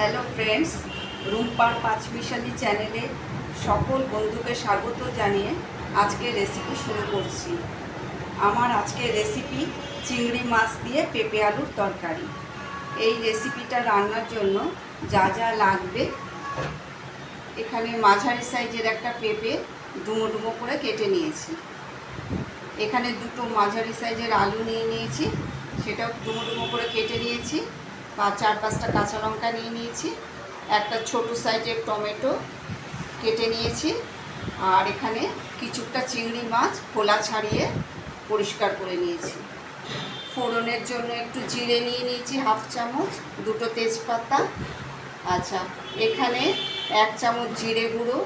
Hello friends রুম্পার পাঁচমিশালি চ্যানেলে সকল বন্ধুকে স্বাগত জানিয়ে আজকে রেসিপি শুরু করছি। আমার আজকে রেসিপি চিংড়ি মাছ দিয়ে পেঁপে আলুর তরকারি। এই রেসিপিটা রান্নার জন্য যা যা লাগবে, এখানে মাঝারি সাইজের একটা পেঁপে ডুমো ডুমো করে কেটে নিয়েছি। এখানে দুটো মাঝারি সাইজের আলু নিয়ে নিয়েছি, সেটাও ডুমো ডুমো করে কেটে নিয়েছি। চার পাঁচটা কাঁচা লঙ্কা নিয়ে নিয়েছি। একটা ছোট সাইজের টমেটো কেটে নিয়েছি। আর এখানে কিছুটা চিংড়ি মাছ খোলা ছাড়িয়ে পরিষ্কার করে নিয়েছি। ফোড়নের জন্য একটু জিরে নিয়ে নিয়েছি হাফ চামচ, দুটো তেজপাতা। আচ্ছা এখানে এক চামচ জিরে গুঁড়ো,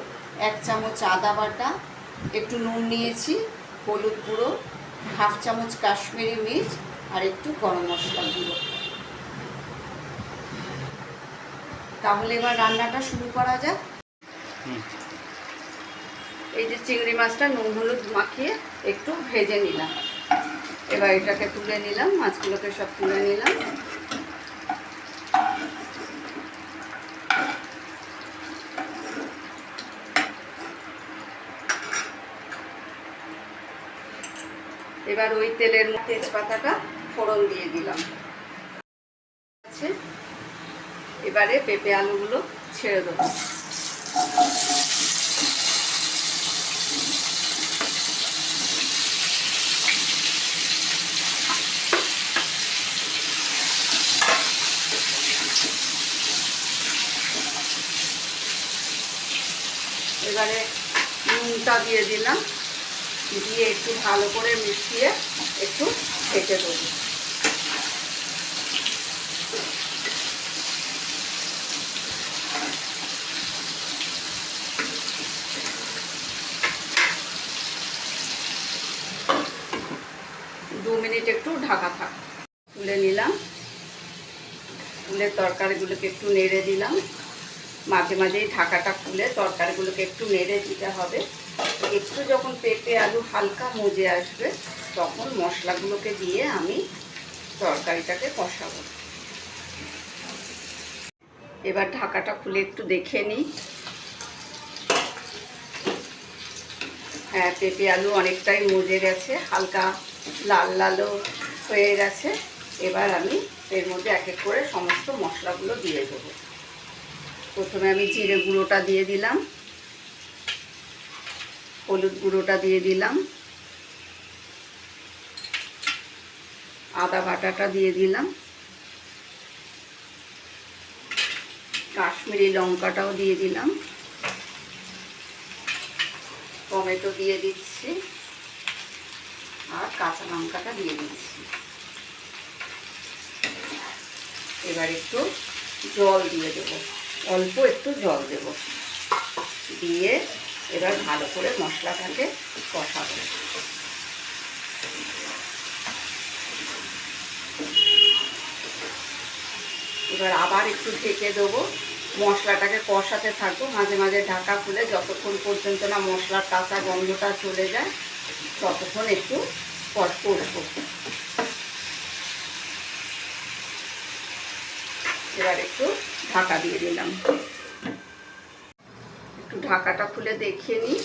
এক চামচ আদা বাটা, একটু নুন নিয়েছি, হলুদ গুঁড়ো, হাফ চামচ কাশ্মীরি মির্চ আর একটু গরম মশলা গুঁড়ো। তাহলে এবার রান্নাটা শুরু করা যাক। এই যে চিংড়ি মাছটা নুন, হলুদ মাখিয়ে একটু ভেজে নিলাম। এবার এটাকে তুলে নিলাম, মাছগুলোকে সব তুলে নিলাম। এবার ওই তেলের তেজপাতাটা ফোড়ন দিয়ে দিলাম। এবারে পেঁপে আলুগুলো ছেড়ে দেবো। এবারে নুনটা দিয়ে দিলাম। দিয়ে একটু ভালো করে মিশিয়ে একটু ঢেকে দেবো। দু মিনিট একটু ঢাকা থাক। তুলে নিলাম। তুলে তরকারিগুলোকে একটু নেড়ে দিলাম। মাঝে মাঝেই ঢাকাটা খুলে তরকারিগুলোকে একটু নেড়ে দিতে হবে। একটু যখন পেঁপে, আলু হালকা মজে আসবে, তখন মশলাগুলোকে দিয়ে আমি তরকারিটাকে কষাবো। এবার ঢাকাটা খুলে একটু দেখে নিই হ্যাঁ পেঁপে, আলু অনেকটাই মজে গেছে। হালকা লাল লালও হয়ে গেছে। এবার আমি এর মধ্যে এক এক করে সমস্ত মশলাগুলো দিয়ে দেবো। প্রথমে আমি জিরে গুঁড়োটা দিয়ে দিলাম। হলুদ গুঁড়োটা দিয়ে দিলাম। আদা বাটাটা দিয়ে দিলাম। কাশ্মীরি লঙ্কাটাও দিয়ে দিলাম। টমেটো দিয়ে দিচ্ছি। কাঁচা লঙ্কাটা দিয়ে দিচ্ছি। এবার একটু জল দিয়ে দেবো। অল্প একটু জল দেব। দিয়ে এবার ভালো করে মশলাটাকে কষাবো। এবার আবার একটু ঢেকে দেবো। মশলাটাকে কষাতে থাকব। মাঝে মাঝে ঢাকা খুলে যতক্ষণ পর্যন্ত না মশলার কাঁচা গন্ধটা চলে যায়, ততক্ষণ একটু কষ করব এবার একটু ঢাকা দিয়ে দিলাম। একটু ঢাকাটা খুলে দেখিয়ে নিই।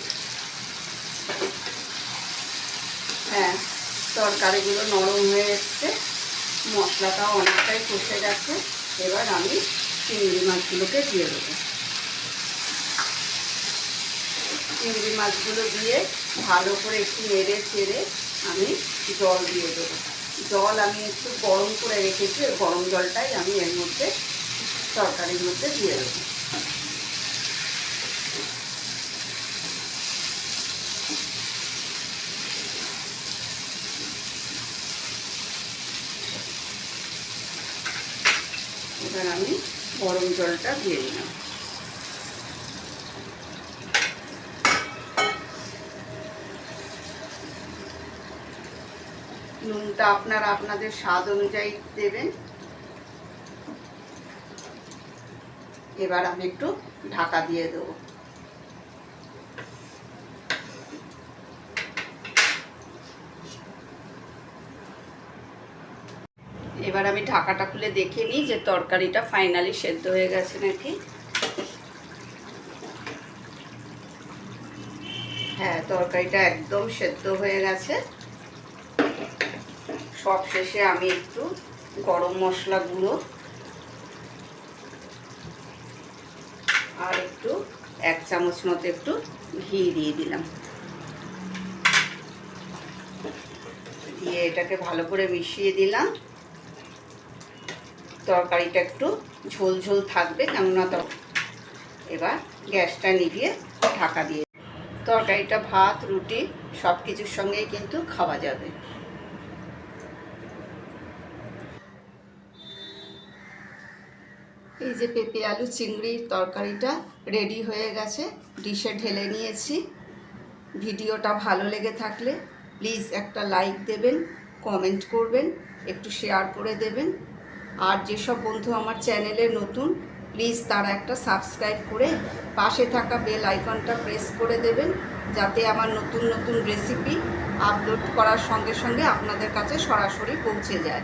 হ্যাঁ তরকারিগুলো নরম হয়ে এসছে। মশলাটাও অনেকটাই কষে গেছে। এবার আমি চিংড়ি মাছগুলোকে দিয়ে দেবো। চিংড়ি মাছগুলো দিয়ে ভালো করে একটু নেড়ে চেড়ে আমি জল দিয়ে দেবো। জল আমি একটু গরম করে রেখেছি গরম জলটাই আমি এর মধ্যে তরকারির মধ্যে দিয়ে দেবো। এবার আমি গরম জলটা দিয়ে দিলাম। নুনটা আপনারা আপনাদের স্বাদ অনুযায়ী দেবেন। এবার আমি একটু ঢাকা দিয়ে দেবো। এবার আমি ঢাকাটা খুলে দেখে নিই যে তরকারিটা ফাইনালি সেদ্ধ হয়ে গেছে নাকি। হ্যাঁ তরকারিটা একদম সেদ্ধ হয়ে গেছে। সব শেষে আমি একটু গরম মশলা গুঁড়ো আর একটু এক চামচ মতো একটু ঘি দিয়ে দিলাম। দিয়ে এটাকে ভালো করে মিশিয়ে দিলাম। তরকারিটা একটু ঝোল ঝোল থাকবে, কেননা তো এবার গ্যাসটা নিভিয়ে ঢাকা দিয়ে তরকারিটা, ভাত, রুটি সব কিছুর সঙ্গেই কিন্তু খাওয়া যাবে। এই যে পেঁপে, আলু চিংড়ির তরকারিটা রেডি হয়ে গেছে। ডিশে ঢেলে নিয়েছি। ভিডিওটা ভালো লেগে থাকলে প্লিজ একটা লাইক দেবেন কমেন্ট করবেন, একটু শেয়ার করে দেবেন। আর যেসব বন্ধু আমার চ্যানেলে নতুন প্লিজ তারা একটা সাবস্ক্রাইব করে পাশে থাকা বেল আইকনটা প্রেস করে দেবেন, যাতে আমার নতুন নতুন রেসিপি আপলোড করার সঙ্গে সঙ্গে আপনাদের কাছে সরাসরি পৌঁছে যায়।